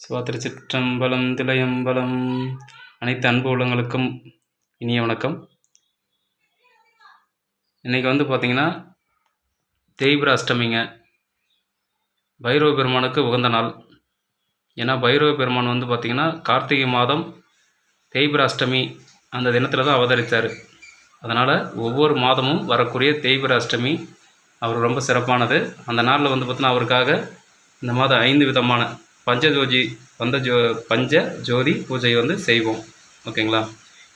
சிவாத்திருச்சிற்றம்பலம் திலையம்பலம் அனைத்து அன்பு உள்ளங்களுக்கும் இனிய வணக்கம். இன்றைக்கி வந்து பார்த்திங்கன்னா தேய்பிர அஷ்டமிங்க. பைரவ பெருமானுக்கு உகந்த நாள். ஏன்னா பைரவ பெருமான் வந்து பார்த்திங்கன்னா கார்த்திகை மாதம் தேய்பிர அஷ்டமி அந்த தினத்தில் தான் அவதரித்தார் அதனால் ஒவ்வொரு மாதமும் வரக்கூடிய தேய்பிர அஷ்டமி அவர் ரொம்ப சிறப்பானது. அந்த நாளில் வந்து பார்த்திங்கன்னா அவருக்காக இந்த மாதம் ஐந்து விதமான பஞ்சஜோதி வந்த ஜோ பஞ்ச ஜோதி பூஜை வந்து செய்வோம். ஓகேங்களா?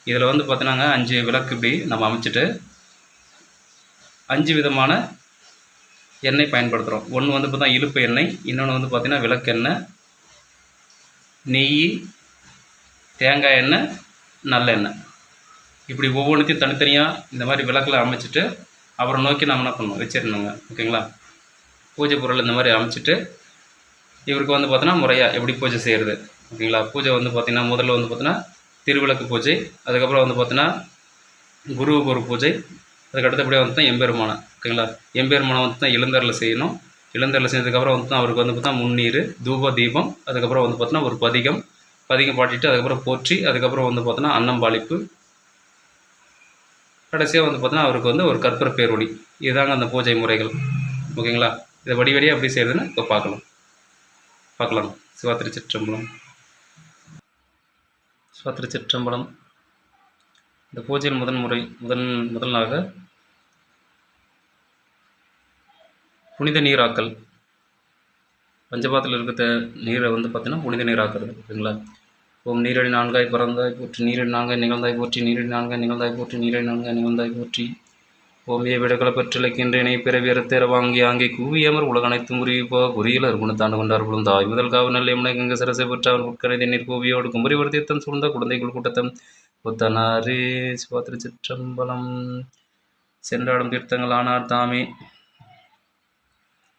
இதில் வந்து பார்த்தீங்கன்னா அஞ்சு விளக்கு இப்படி நம்ம அமைச்சிட்டு அஞ்சு விதமான எண்ணெய் பயன்படுத்துகிறோம். ஒன்று வந்து பார்த்தா இழுப்பு எண்ணெய் இன்னொன்று வந்து பார்த்திங்கன்னா விளக்கெண்ணெய் நெய் தேங்காய் எண்ணெய் நல்லெண்ணெய் இப்படி ஒவ்வொன்றுத்தையும் தனித்தனியாக இந்த மாதிரி விளக்கில் அமைச்சிட்டு அவரை நோக்கி நம்ம என்ன பண்ணணும் வச்சிடணுங்க. ஓகேங்களா? பூஜை பொருள் இந்த மாதிரி அமைச்சிட்டு இவருக்கு வந்து பார்த்தோன்னா முறையாக எப்படி பூஜை செய்கிறது ஓகேங்களா பூஜை வந்து பார்த்திங்கன்னா முதல்ல வந்து பார்த்தீங்கன்னா திருவிளக்கு பூஜை அதுக்கப்புறம் வந்து பார்த்தீங்கன்னா குருவுக்கு ஒரு பூஜை அதுக்கு அடுத்தபடியாக வந்து தான் எம்பெருமானை ஓகேங்களா எம்பெருமானை வந்து தான் இளந்தரில் செய்யணும் இளந்தரில் செஞ்சதுக்கப்புறம் வந்து தான் அவருக்கு வந்து பார்த்தா முன்னீர் தூப தீபம் அதுக்கப்புறம் வந்து பார்த்தோன்னா ஒரு பதிகம் பதிகம் பாட்டிட்டு அதுக்கப்புறம் போற்றி அதுக்கப்புறம் வந்து பார்த்தோன்னா அன்னம்பாளிப்பு கடைசியாக வந்து பார்த்தோன்னா அவருக்கு வந்து ஒரு கற்பூர பேரொளி இதுதாங்க அந்த பூஜை முறைகள் ஓகேங்களா இதை வடி வடியாக எப்படி செய்கிறதுன்னு இப்போ பார்க்கலாம் பார்க்கலாம். சிவா திருச்சிற்றம்பலம். சிவா திருச்சிற்றம்பலம். இந்த பூஜையில் முதன் முறை முதன் முதலாக புனித நீராக்கல். பஞ்சபாத்தில் இருக்கிற நீரை வந்து பார்த்தீங்கன்னா புனித நீராக்குறது ஓகேங்களா ஓம் நீரடி நான்காய் பறந்தாய் போற்றி நீரடி நான்காய் நிகழ்ந்தாய் போற்றி நீரடி நான்காய் நிகழ்ந்தாய் போற்றி நீரடி நான்காய் நிகழ்ந்தாய் போற்றி. ஓமிய விடகல பெற்றிலக்கின்றேனை பிறவியர் தேரவாங்கி ஆங்கே கூவியமர் உலகனைத்து முறிவிப்போ குறியிலர் குணத்தாண்டு கொண்டார் புழுந்தாய் முதல் காவல் நல்ல எமனை கங்க சரசை பெற்றார் உட்கரை நீர் கூவியோடு குமரி வருத்தியத்தம் சூழ்ந்த குழந்தைகள் கூட்டத்தம். புத்தனாரே சுவாத்திர சிற்றம்பலம். சென்றாடும் தீர்த்தங்கள் ஆனார் தாமே.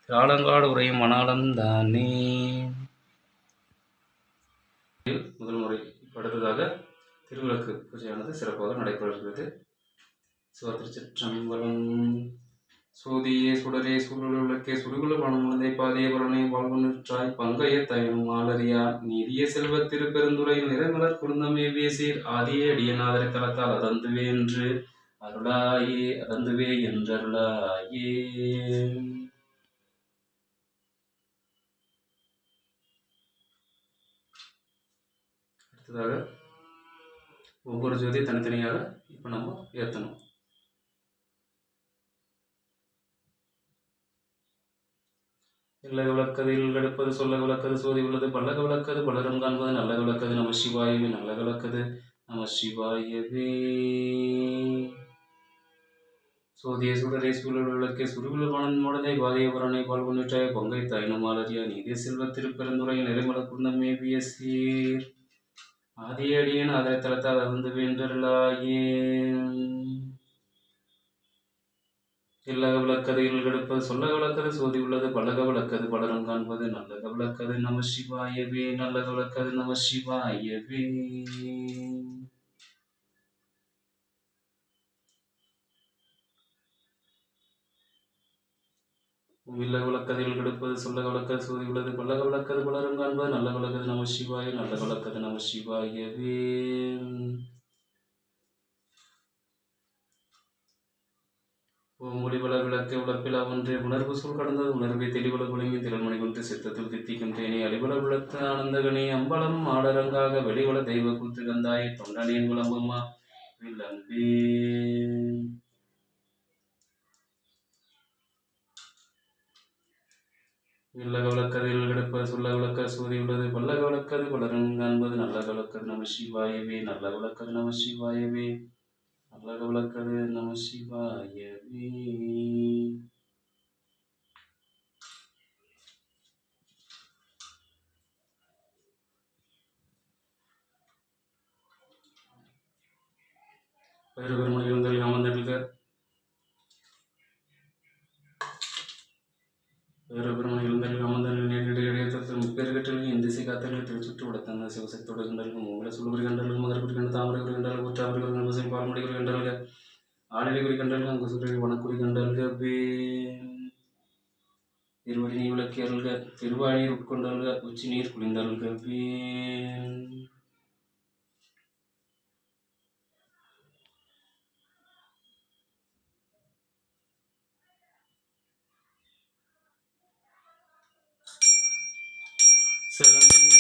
ஆலங்காடு உரையும் மணாலம் தானே. முதல் முறை அடுத்ததாக திருவிளக்கு பூஜையானது சிறப்பாக நடைபெறுகிறது. சிவத்திருச்சிற்றம்பலம். சூதியே சுடரே சுடலுள்ளக்கே சுடுகுல மனமுழந்தை பாதிய பலனை வாழ்வுற்றாய் பங்கைய தயனும் மாலரியா நீதிய செல்வ திருப்பெருந்துரை நிறைமலர் குருந்தமே பேசீர் ஆதியே அடியநாதரை தளத்தால் அதந்துவே என்று அருளாயே அதந்துவே என்றருளாயே. அடுத்ததாக ஒவ்வொரு ஜோதியும் தனித்தனியாக இப்போ நம்ம ஏற்றணும். இல்லை விளக்கதில் எடுப்பது சொல்ல விளக்கது சோதி உள்ளது பல்லக விளக்கது பலரும் காண்பது நல்ல விளக்கது நம சிவாயவே நல்ல விளக்கது நம சிவாயவே. சோதிய சுடரே சூழல் விளக்கே சுருவில் மனன் பாதிய பால் கொண்டிட்டாய் பொங்கை தாயினும் மாலரியா நீதிய செல்வ திருப்பெருந்துரை நிறைமல குந்தமே சீர் ஆதியடியின் அதை தளத்தால் அருந்து வென்றலாயே இல்லக விளக்கது கெடுப்பது சொல்லக விளக்கது சோதி உள்ளது பழக விளக்கது பலரும் காண்பது நல்லக விளக்கது நம சிவாயவே நல்லக விளக்கது நம சிவாயவே. வில்ல விளக்கதில் கெடுப்பது சொல்ல விளக்கது சோதி உள்ளது பல்லக விளக்கது பலரும் காண்பது நல்ல விளக்கது நம சிவாய நல்ல விளக்கது நம சிவாயவே. மொழிவள விளக்கு உழப்பில் அவன்றே உணர்வு சொல் கடந்தது. உணர்வை தெளிவள குழுங்கி திறமணி கொண்டு சித்தத்தில் தித்திக்கின்றேனே அழிவள விளத்து ஆனந்தகனே. அம்பலம் ஆடரங்காக வெளிவள தெய்வ கூத்து கந்தாய் தொண்டனின் விளம்புமா? விளம்பே வில்லக விளக்கதில் கிடப்பது சொல்ல விளக்க சூதி உள்ளது. பல்லக விளக்கது பலரும் காண்பது நல்ல விளக்கது நம சிவாயவே. நல்ல விளக்கது நம சிவாயவே. அழக விளக்கது நம சிவாயவே வேறு பெருமொழி இருந்தல் அமர்ந்திருக்க வேறு பெருமொழி இருந்தல் அமர்ந்தல் நேரடி இடையத்தில் எந்த திசை காத்தர்கள் திருச்சுட்டு உடத்தந்த சிவசக்தோடு கண்டர்கள். மூல சுடுகுறி கண்டர்கள். மகர குறி கண்ட தாமரை குறி கண்டல் குற்றாபுரி குறி கண்டல் பால்மொழி குறி கண்டல்கள் ஆளிலை குறி கண்டல்கள் அங்கு சுற்றி வனக்குறி கண்டல்கள் பே திருவடி நீ விளக்கி அருள்க திருவாணீர் உட்கொண்டல்க உச்சி நீர் குளிந்தல்க பே திருச்சிற்றம்பலம்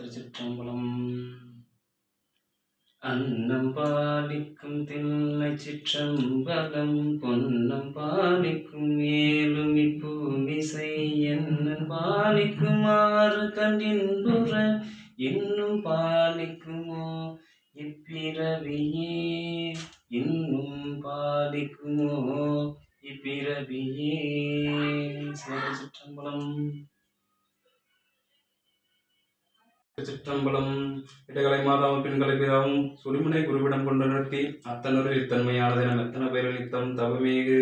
திருச்சிற்றம்பலம். அன்னம் பாலிக்கும் தில்லை சிற்றம்பலம் பொன்னம் பாலிக்கும் மேலும் இப்பூமிசை என்னன் பாலிக்குமாறு கண்டின்புற இன்னும் பாலிக்குமோ இப்பிறவியே? இன்னும் பாலிக்குமோ இப்பிறவியே? சிற்றம்பலம். சிற்றம்பலம் இடகலை மாதாவும் பெண்களை பிதாவும் சுடுமுனை குருவிடம் கொண்டு நிறுத்தி அத்தனூரில் இத்தன்மையானது என மெத்தன பெயரளித்தம் தவமேகு.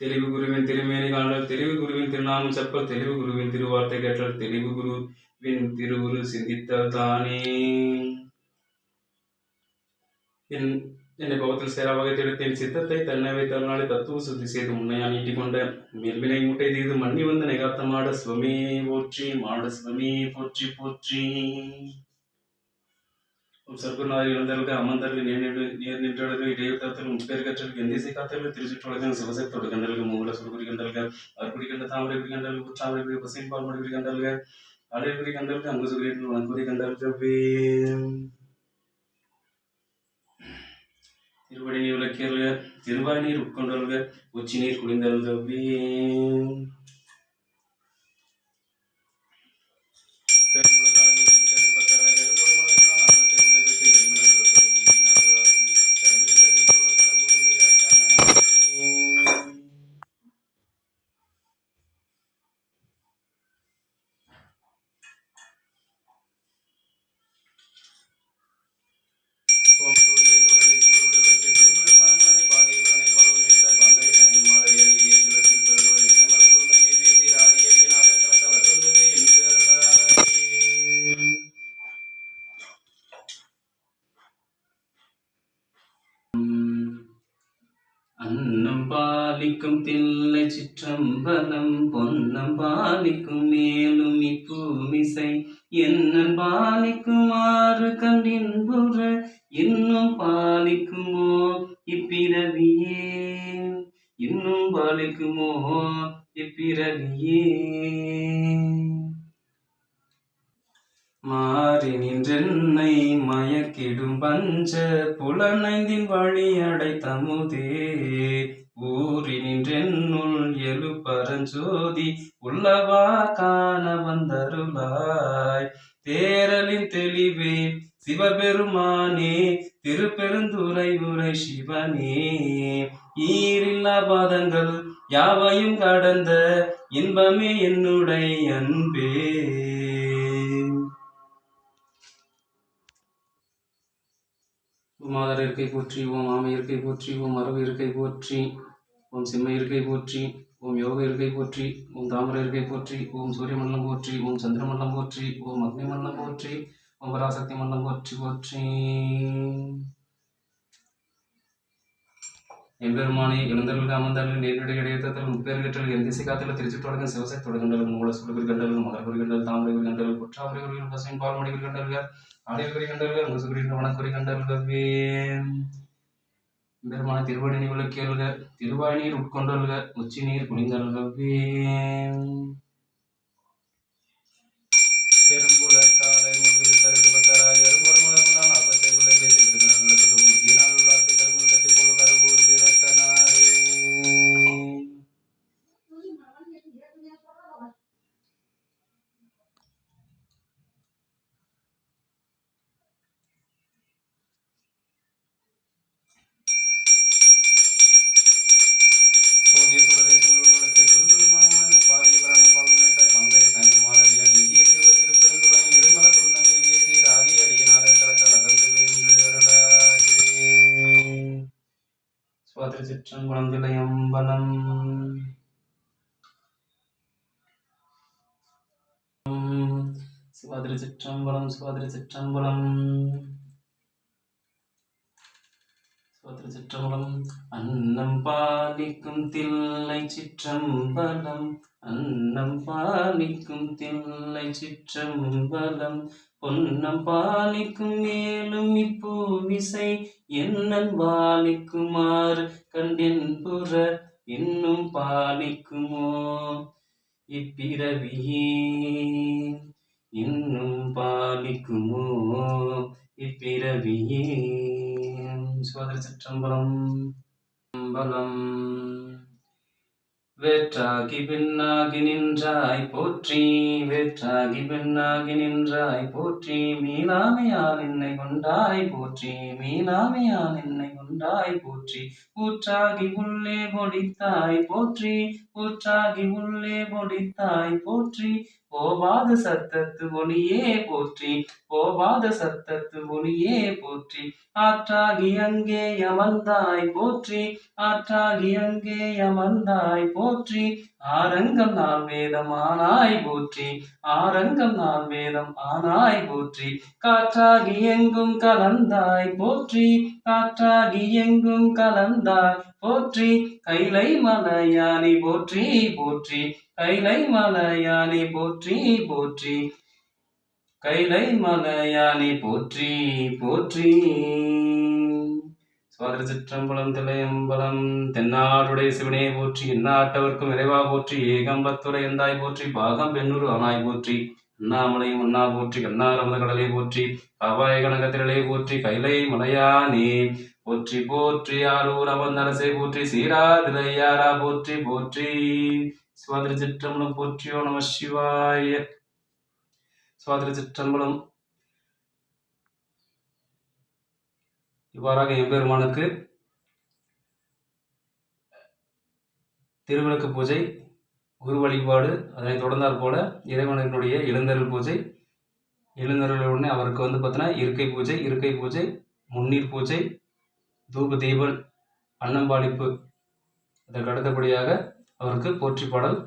தெளிவு குருவின் திருமேனி காணல் தெளிவு குருவின் திருநாமம் செப்பல் தெளிவு குருவின் திருவார்த்தை கேட்டல் தெளிவு குருவின் திருவுரு சிந்தித்தல் தானே. என் என்னை பவத்தில் சேரா வகை எடுத்தேன் சித்தத்தை தன்னவை தன்னாலே தத்துவ சுத்தி செய்து முன்னையா நீட்டிக் கொண்ட மேல்வினை மூட்டை தீது மண்ணி வந்து நிகாத்தமாட மாட போற்றி மாட சிவமே போற்றி போற்றி. சர்க்குநாதர் இழந்தவர்கள் அமர்ந்தர்கள் நேர் நின்று நேர் நின்றவர்கள் இடையத்தர்கள் முப்பேர் கற்றல் எந்திசை காத்தவர்கள் திருச்சிற்றுலகம் சிவசக்தோடு கண்டல்கள் மூல சுருக்குறி கண்டல்கள் அற்புடி கண்ட தாமரை குறி கண்டல்கள் உற்றாமரை பசின் பால்மொழி குறி கண்டல்கள் அலைகுறி கண்டல்கள் அங்கு சுகுரி வன்குறி கண்டல்கள் திருவடி நீர் விளக்கியல்க திருவாய் நீர் உட்கொண்டல்க உச்சி நீர் குளிந்தல்கவே பாலிக்குமோ? இப்பிறவியே. இன்னும் பாலிக்குமோ? இப்பிறவியே. மாறி நின்றென்னை மயக்கிடும் பஞ்ச புலனைந்தின் வழி அடைத்தமுதே ஊறி நின்றென்னுள் எழு பரஞ்சோதி உள்ளவா காண வந்தருளாய். தேரலின் தெளிவே சிவபெருமானே திருப்பெருந்துரை உரை சிவனே ஈரில்லா பாதங்கள் யாவையும் கடந்த இன்பமே என்னுடைய அன்பே. மாதர் இருக்கை போற்றி ஓம் ஆமை இருக்கை போற்றி ஓம் அரவு இருக்கை போற்றி ஓம் சிம்ம இருக்கை போற்றி ஓம் யோக இருக்கை போற்றி ஓம் தாமர இருக்கை போற்றி ஓம் சூரிய மண்டலம் போற்றி ஓம் சந்திர மண்டலம் போற்றி ஓம் அக்னி மண்டலம் போற்றி பராசக்தி மண்டலம் போற்றி போற்றி எம்பெருமானே எழுந்தர்கள் அமர்ந்தார்கள் நேரடி இடையத்தில் முப்பேறு கற்றல் என் திசை திருச்சி திருச்சிட்டோடங்கள் சிவசக்தோட கண்டல் மூல சுடுகுறி கண்டல் மலர்குறி கண்டல் தாமரை குறி கண்டல் குற்றாவரி குறிகள் பசுவின் பால் குறி கண்டல்கள் ஆடியல் குறி கண்டல்கள் முசுகுறி வனக்குறி கண்டல்கவே பெருமான திருவடி நீர் திருவாய் நீர் உட்கொண்டல்க உச்சி நீர் குனிந்தல்கவே சிவாதிரி சிற்றம்பலம் சிவாதிரி சிற்றம்பலம் அன்னம் பாலிக்கும் தில்லை சிற்றம்பலம். அன்னம் பாலிக்கும் தில்லை சிற்றம்பலம். பொன்னம் பாலிக்கும் மேலும் இப்பூவிசை என்னன் பாலிக்குமாறு கண்டின் புற இன்னும் பாலிக்குமோ. இப்பிறவியே. இன்னும் பாலிக்குமோ? இப்பிறவியே. சோதர சிற்றம்பலம். பலம். வேற்றாகி பின்னாகி நின்றாய் போற்றி. வேற்றாகி பின்னாகி நின்றாய் போற்றி. மீனாமையால் என்னை கொண்டாய் போற்றி. மீனாமையால் என்னை உண்டாய் போற்றி. ஊற்றாகி உள்ளே பொடித்தாய் போற்றி. ஊற்றாகி உள்ளே பொடித்தாய் போற்றி. போவாத சத்தத்து ஒளியே போற்றி. போவாத சத்தத்து ஒளியே போற்றி. ஆற்றாகி அங்கே அமர்ந்தாய் போற்றி. ஆற்றாகி அங்கே அமர்ந்தாய் போற்றி. ஆரங்கம் நான் வேதம் ஆனாய் போற்றி. ஆரங்கம் நான் வேதம் ஆனாய் போற்றி. காற்றாகி எங்கும் கலந்தாய் போற்றி. காற்றாகி எங்கும் கலந்தாய். போற்றி கைலை மலையானி போற்றி போற்றி. கைலை மலையானி போற்றி போற்றி. கைலை மலையானி போற்றி போற்றி. சுவாதிர சிற்றம்பலம் திளையம்பலம் தென்னாடுடைய சிவனே போற்றி. எந்நாட்டவர்க்கும் இறைவா போற்றி. ஏகம்பத்துரை எந்தாய் போற்றி. பாகம் பெண்ணூர் ஆனாய் போற்றி. அண்ணாமலையும் அண்ணா போற்றி கண்ணாரமத கடலை போற்றி காவாய கனகத்திரளை போற்றி கைலை மலையானே போற்றி போற்றி ஆரூர் அவன் அரசை போற்றி சீராதிரையாரா போற்றி போற்றி. சுவாதிர சிற்றம்பலம் போற்றியோ நம சிவாய. சுவாதிர சிற்றம்பலம். இவ்வாறாக எம்பெருமானுக்கு திருவிளக்கு பூஜை குரு வழிபாடு அதனை தொடர்ந்தாற் போல இறைவனுடைய எழுந்தருள் பூஜை எழுந்தருள் உடனே அவருக்கு வந்து பார்த்தீங்கன்னா இருக்கை பூஜை இருக்கை பூஜை முன்னீர் பூஜை தூப தீபன் அன்னம்பாளிப்பு அதற்கு அடுத்தபடியாக அவருக்கு போற்றி பாடல்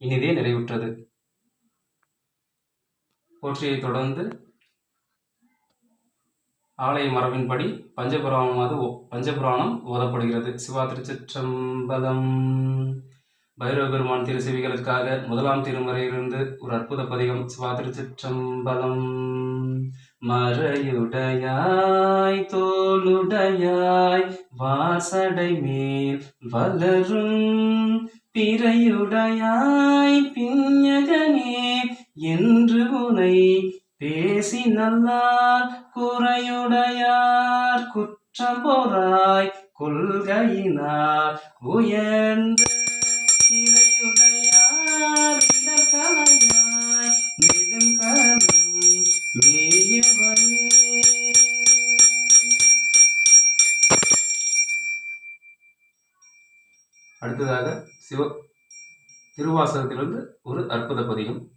இனிதே நிறைவுற்றது. போற்றியை தொடர்ந்து ஆலய மரபின்படி பஞ்சபுராணமாவது ஓ- பஞ்சபுராணம் ஓதப்படுகிறது. சிவா திருச்சிற்றம்பலம். பைரவ பெருமான் திருச்செவிகளுக்காக முதலாம் திருமுறையிலிருந்து ஒரு அற்புத பதிகம். சிவா திருச்சிற்றம்பலம் மறையுடையாய் தோளுடையாய் வாசடை மேல் வளரும் பிறையுடையாய் பிஞகனே என்று உனை பேசி நல்லார் குறையுடையார் குற்றம்பொறாய் கொள்கையினார் உயர்ந்து மேயவனே. அடுத்ததாக சிவ திருவாசகத்திலிருந்து ஒரு அற்புத பதிகம்.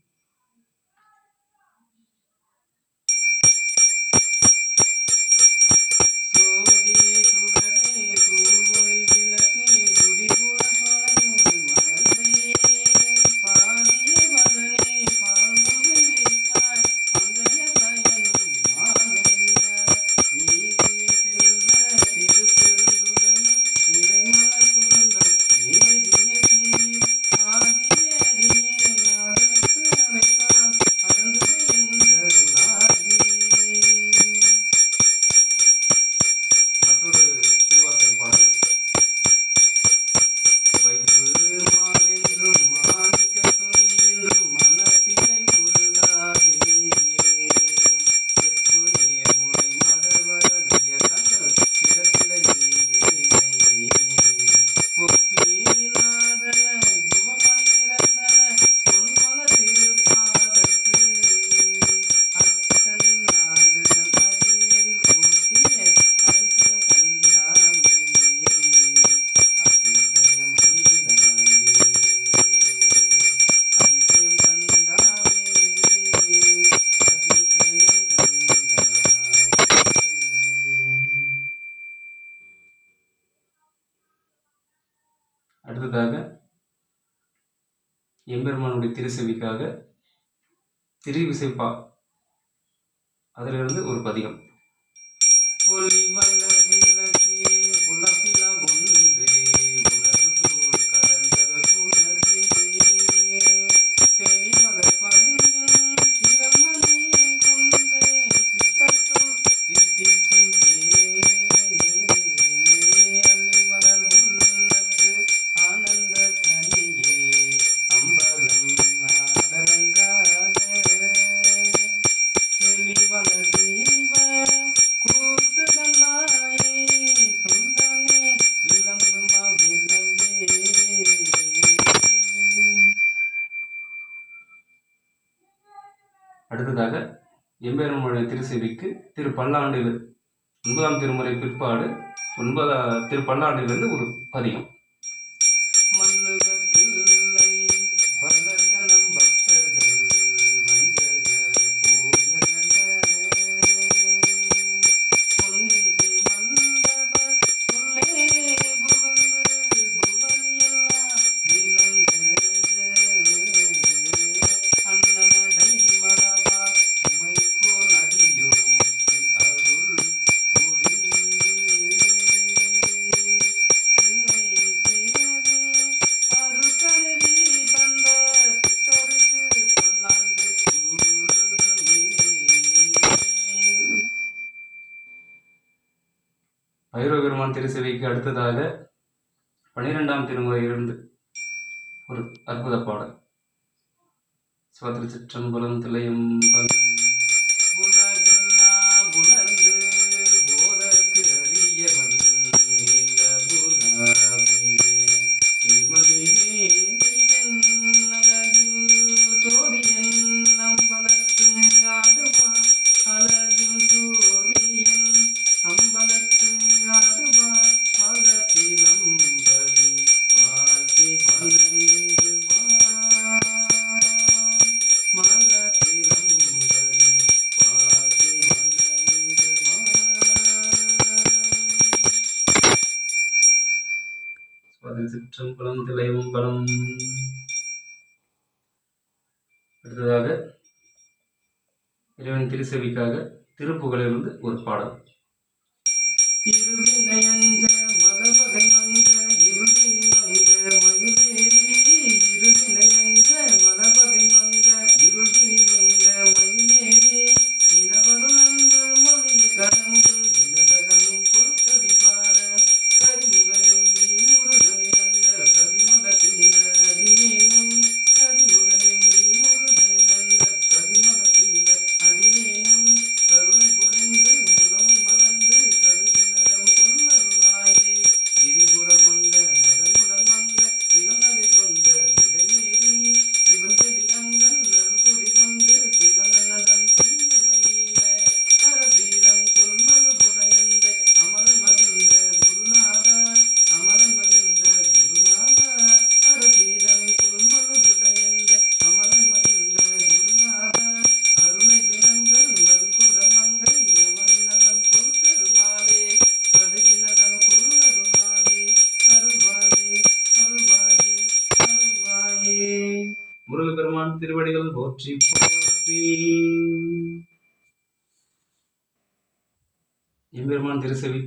திருச்செவிக்காக திருவிசைப்பா. அதுல இருந்து ஒரு பதிகம். ஒளிவன் பல்லாண்டில் ஒன்பதாம் திருமுறை பிற்பாடு ஒன்பதா திரு பன்னாண்டிலிருந்து ஒரு பதியம் அடுத்ததாக பனிரெண்டாம் திருமுறையிலிருந்து ஒரு அற்புத பாடல். சுவாதிரி சிற்றம்பலம் திளையம்பலம் ஒரு பாடல் இருவினையஞ்ச மதவதை மஞ்ச இருவினை மஞ்ச மயிலே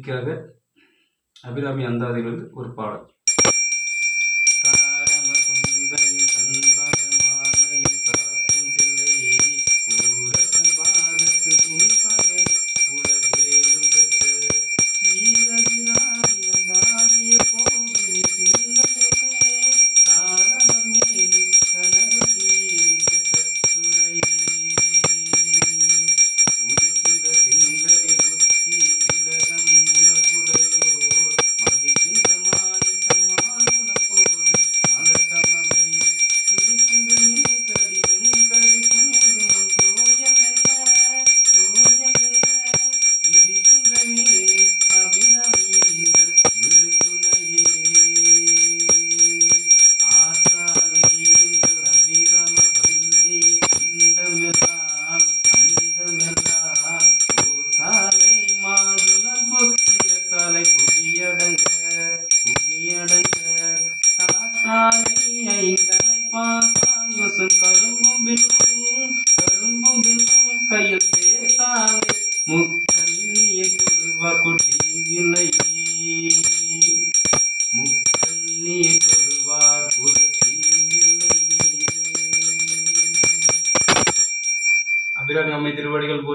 கல்விக்காக அபிராமி அந்தாதிகள் ஒரு பாடல்.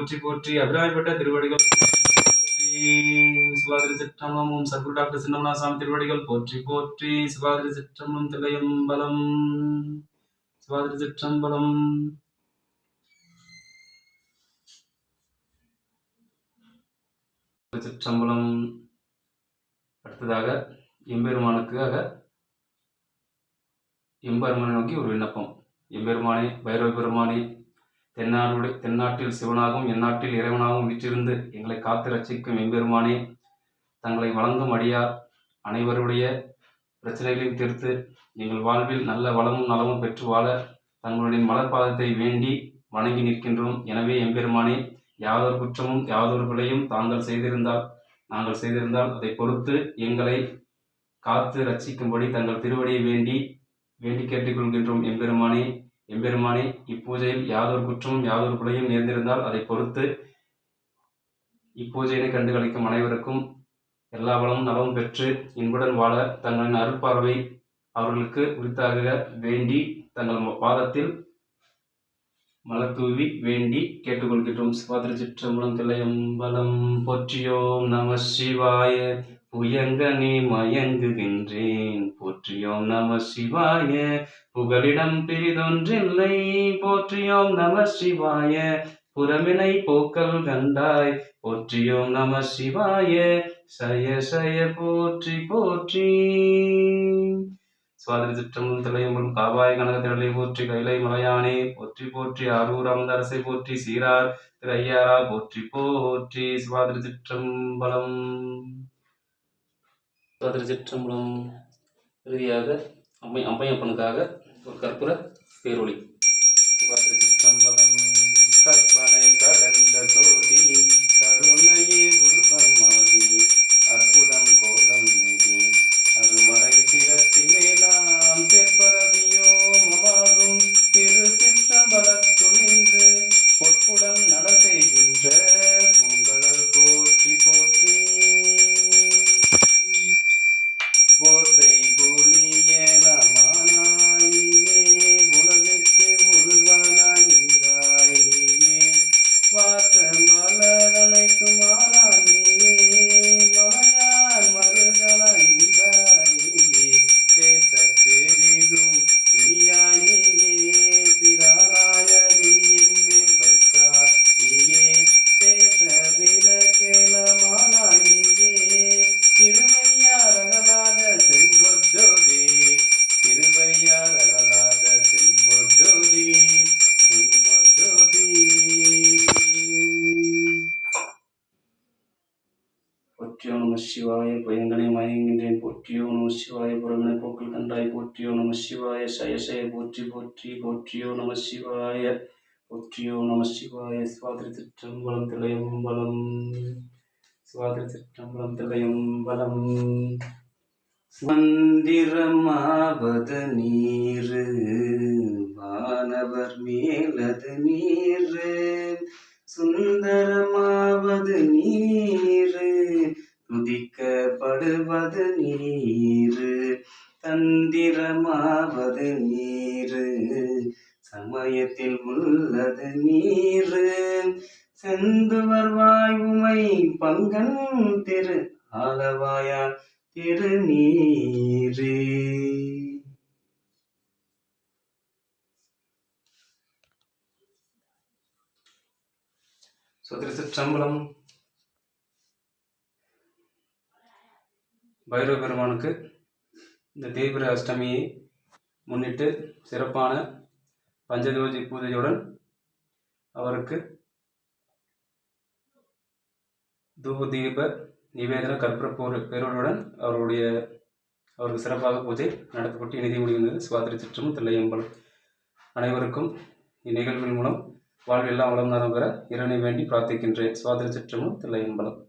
போற்றி போற்றி. அபிராமிப்பட்ட திருவடிகள் போற்றி. சிவாதிரி சிற்றம்பலம் சர்க்குரு டாக்டர் சின்னமனாசாமி திருவடிகள் போற்றி போற்றி. சிவாதிரி சிற்றம்பலம் திளையம்பலம் சிவாதிரி சிற்றம்பலம். சிற்றம்பலம். அடுத்ததாக எம்பெருமானுக்காக எம்பெருமானை நோக்கி ஒரு விண்ணப்பம். எம்பெருமானே பைரவ பெருமானே தென்னாடு தென்னாட்டில் சிவனாகவும் எந்நாட்டில் இறைவனாகவும் வீற்றிருந்து எங்களை காத்து ரட்சிக்கும் எம்பெருமானே தங்களை வழங்கும் அடியார் அனைவருடைய பிரச்சனைகளையும் தீர்த்து எங்கள் வாழ்வில் நல்ல வளமும் நலமும் பெற்று வாழ தங்களுடைய மலர்பாதத்தை வேண்டி வணங்கி நிற்கின்றோம். எனவே எம்பெருமானே யாதொரு குற்றமும் யாதொரு பிழையும் தாங்கள் செய்திருந்தால் நாங்கள் செய்திருந்தால் அதை பொறுத்து எங்களை காத்து ரட்சிக்கும்படி தங்கள் திருவடியை வேண்டி வேண்டி கேட்டுக்கொள்கின்றோம் எம்பெருமானே. எம்பெருமானே இப்பூஜையில் யாதொரு குற்றமும் யாதொரு பிழையும் நேர்ந்திருந்தால் அதை பொறுத்து இப்பூஜையினை கண்டு கழிக்கும் அனைவருக்கும் எல்லா வளமும் நலமும் பெற்று இன்புடன் வாழ தங்களின் அருள்பார்வை அவர்களுக்கு உரித்தாக வேண்டி தங்கள் பாதத்தில் மலர் தூவி வேண்டி கேட்டுக்கொள்கின்றோம். சிவாதிர சிற்றம்பலம் தில்லையம்பலம் போற்றியோம் நம சிவாய. புயங்கனே மயங்குகின்றேன். போற்றியோம் நம சிவாய. புகலிடம் பிரிதொன்றில்லை போற்றியோம் நம சிவாய. புறமினை போக்கல் கண்டாய் போற்றியோம் நம சிவாய. சய சய போற்றி போற்றி. சுவாதிரி சிற்றம்பலம் திளையம்பலம் காவாய கனகத்திரளை போற்றி கைலை மலையானே போற்றி போற்றி. அரூர் அமதரசை போற்றி சீரார் திரு ஐயாரா போற்றி போற்றி. சுவாதிரி சிற்றம்பலம் சுவாதிரி சிற்றம்பலம் இறுதியாக அம்மை அம்மையப்பனுக்காக ஒரு கற்பூர பேரொளி. சிவாய பயங்களை மயங்கின்றேன் போற்றியோ நம சிவாய புறமனை போக்கள் கண்டாய். போற்றியோ நம சிவாய சயசய. போற்றி போற்றி போற்றியோ நம சிவாய. போற்றியோ நம சிவாய. சுவாதிரி திற்றம்பலம் திளையம்பலம் சுவாதிரி திற்றம்பலம் திளையம்பலம் மந்திரமாவது நீரு. வானவர் மேலது நீரு. சுந்தரமாவது நீர். துதிக்கப்படுவது நீரு தந்திரமாவது நீரு. சமயத்தில் உள்ளது நீரு செந்துவர் வாயுமை பங்கன் திரு ஆலவாயான் திருநீரே ஸோ சம்பளம் பைரவ பெருமானுக்கு இந்த தேய்பிர அஷ்டமியை முன்னிட்டு சிறப்பான பஞ்சதோஜி பூஜையுடன் அவருக்கு தூப தீப நிவேதன கற்பூர பேரோடுடன் அவருடைய அவருக்கு சிறப்பாக பூஜை நடத்தப்பட்டு இனிதி முடிந்தது சுவாதிரி சிற்றமும் தில்லையம்பலம். அனைவருக்கும் இந்நிகழ்வின் மூலம் வாழ்வெல்லாம் வளம் நலம் பெற இறைவனை வேண்டி பிரார்த்திக்கின்றேன். சுவாதிரி சிற்றமும் தில்லையம்பலம்.